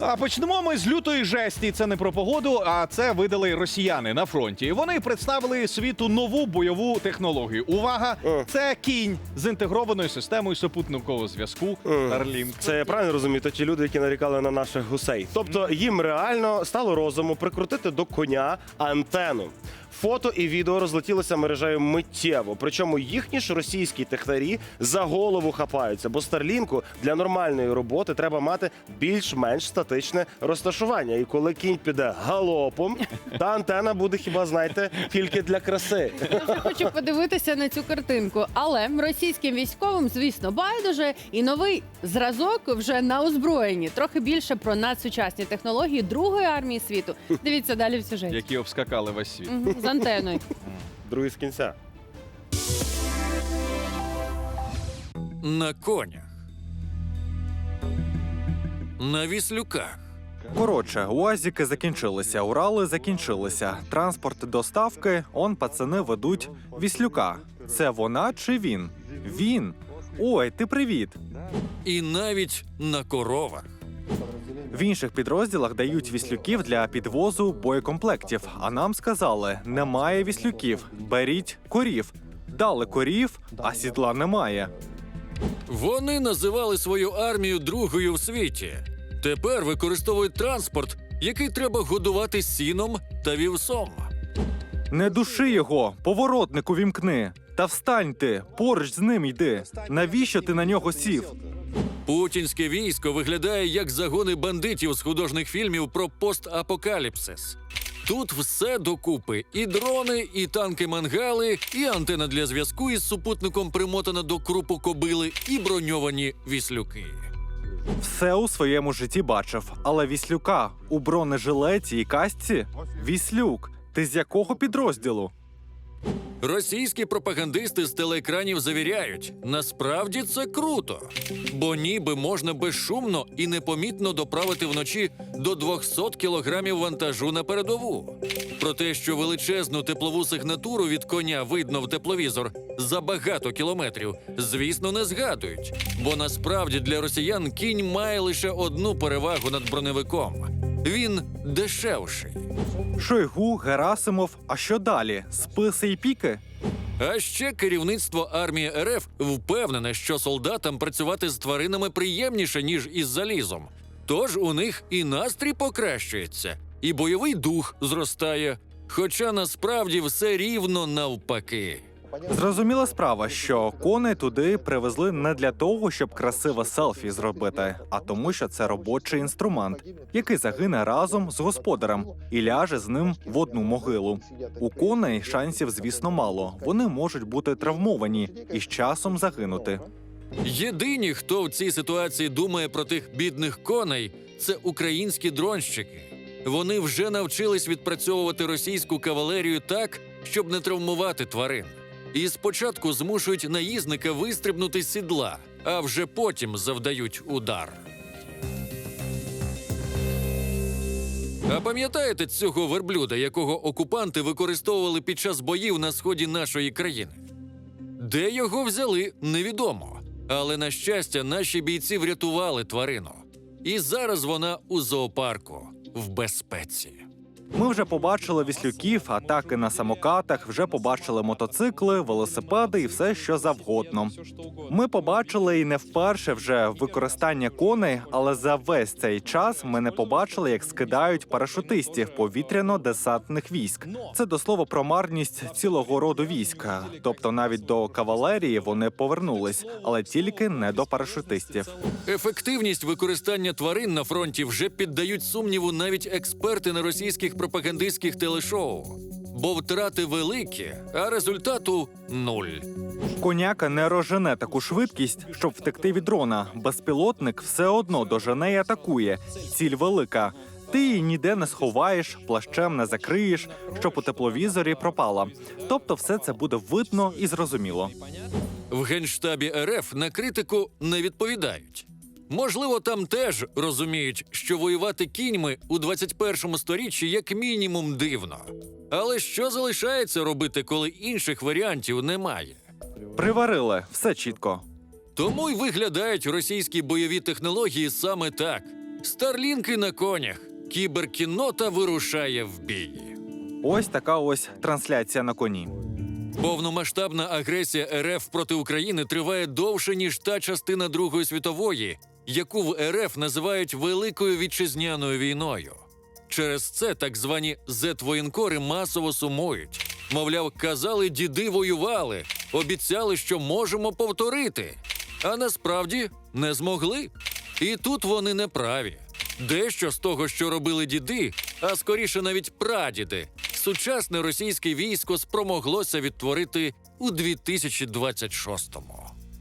А почнемо ми з лютої жесті. Це не про погоду, а це видали росіяни на фронті. Вони представили світу нову бойову технологію. Увага! Е. Це кінь з інтегрованою системою супутникового зв'язку Е. Starlink. Це я правильно розумію, то ті люди, які нарікали на наших гусей. Тобто їм реально стало розуму прикрутити до коня антену. Фото і відео розлетілося мережею миттєво. Причому їхні ж російські технарі за голову хапаються, бо Старлінку для нормальної роботи треба мати більш-менш статичне розташування. І коли кінь піде галопом, та антена буде хіба знаєте тільки для краси. Я вже хочу подивитися на цю картинку. Але російським військовим, звісно, байдуже, і новий зразок вже на озброєнні. Трохи більше про надсучасні технології другої армії світу. Дивіться далі в сюжеті. які обскакали весь світ. Мгм, З антеною. Другий з кінця. На конях. На віслюках. Коротше, уазіки закінчилися, Урали закінчилися. Транспорт доставки, он пацани ведуть віслюка. Це вона чи він? Він. Ой, ти привіт. І навіть на коровах. В інших підрозділах дають віслюків для підвозу боєкомплектів. А нам сказали: немає віслюків, беріть корів. Дали корів, а сідла немає. Вони називали свою армію другою в світі. Тепер використовують транспорт, який треба годувати сіном та вівсом. Не души його, поворотнику вімкни. Та встань ти, поруч з ним йди. Навіщо ти на нього сів? Путінське військо виглядає як загони бандитів з художніх фільмів про постапокаліпсис. Тут все докупи: і дрони, і танки-мангали, і антена для зв'язку із супутником примотана до крупу кобили, і броньовані віслюки. Все у своєму житті бачив, але віслюка у бронежилеті і касці? Віслюк, ти з якого підрозділу? Російські пропагандисти з телеекранів завіряють, насправді це круто, бо ніби можна безшумно і непомітно доправити вночі до 200 кілограмів вантажу на передову. Про те, що величезну теплову сигнатуру від коня видно в тепловізор за багато кілометрів, звісно, не згадують. Бо насправді для росіян кінь має лише одну перевагу над броневиком: він дешевший. Шойгу, Герасимов, а що далі? Списи і піки? А ще керівництво армії РФ впевнене, що солдатам працювати з тваринами приємніше, ніж із залізом. Тож у них і настрій покращується, і бойовий дух зростає. Хоча насправді все рівно навпаки. Зрозуміла справа, що коней туди привезли не для того, щоб красиве селфі зробити, а тому, що це робочий інструмент, який загине разом з господарем і ляже з ним в одну могилу. У коней шансів, звісно, мало. Вони можуть бути травмовані і з часом загинути. Єдині, хто в цій ситуації думає про тих бідних коней, це українські дронщики. Вони вже навчились відпрацьовувати російську кавалерію так, щоб не травмувати тварин. І спочатку змушують наїзника вистрибнути з сідла, а вже потім завдають удар. А пам'ятаєте цього верблюда, якого окупанти використовували під час боїв на сході нашої країни? Де його взяли, невідомо. Але на щастя, наші бійці врятували тварину. І зараз вона у зоопарку в безпеці. Ми вже побачили віслюків, атаки на самокатах, вже побачили мотоцикли, велосипеди і все, що завгодно. Ми побачили і не вперше вже використання коней, але за весь цей час ми не побачили, як скидають парашутистів повітряно-десантних військ. Це до слова про марність цілого роду війська. Тобто навіть до кавалерії вони повернулись, але тільки не до парашутистів. Ефективність використання тварин на фронті вже піддають сумніву навіть експерти на російських пропагандистських телешоу. Бо втрати великі, а результату нуль. Коняка не розжене таку швидкість, щоб втекти від дрона. Безпілотник все одно дожене і атакує. Ціль велика. Ти її ніде не сховаєш, плащем не закриєш, щоб у тепловізорі пропала. Тобто, все це буде видно і зрозуміло. В генштабі РФ на критику не відповідають. Можливо, там теж розуміють, що воювати кіньми у 21-му сторіччі як мінімум дивно. Але що залишається робити, коли інших варіантів немає? Приварили все чітко. Тому й виглядають російські бойові технології саме так. Старлінки на конях. Кіберкінота вирушає в бій. Ось така ось трансляція на коні. Повномасштабна агресія РФ проти України триває довше ніж та частина Другої світової, яку в РФ називають Великою вітчизняною війною. Через це так звані зет-воєнкори масово сумують. Мовляв, казали, діди воювали, обіцяли, що можемо повторити. А насправді не змогли. І тут вони не праві. Дещо з того, що робили діди, а скоріше навіть прадіди, сучасне російське військо спромоглося відтворити у 2026-му.